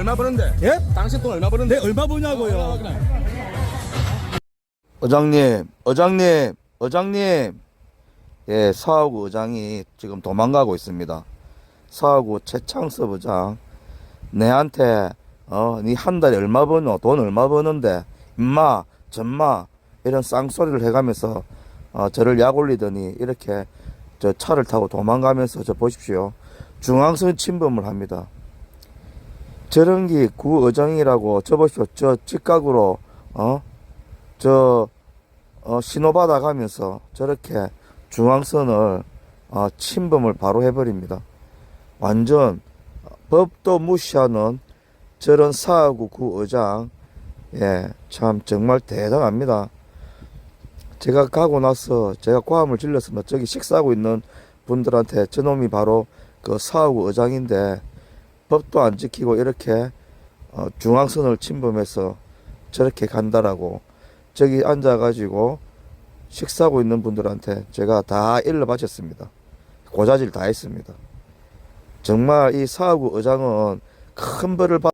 얼마 버는데? 예? 당신 돈 얼마 버는데? 내 얼마 버냐고요? 의장님, 의장님, 의장님. 예, 사하구 의장이 지금 도망가고 있습니다. 사하구 최창섭 의장. 내한테, 어, 니 한 달에 얼마 버노? 돈 얼마 버는데? 임마, 전마. 이런 쌍소리를 해가면서, 어, 저를 약 올리더니, 이렇게, 저 차를 타고 도망가면서, 저 보십시오. 중앙선 침범을 합니다. 저런기 구 의장이라고, 저 직각으로, 어? 저 어, 신호받아 가면서 저렇게 중앙선을 어, 침범을 바로 해버립니다. 완전 법도 무시하는 저런 사하구 구 의장 예, 참 정말 대단합니다. 제가 가고 나서 제가 고함을 질렀습니다. 저기 식사하고 있는 분들한테 저놈이 바로 그 사하구 의장인데 법도 안 지키고 이렇게 어, 중앙선을 침범해서 저렇게 간다라고 저기 앉아가지고 식사하고 있는 분들한테 제가 다 일러 바쳤습니다. 고자질 다 했습니다. 정말 이 사하구 의장은 큰 벌을 받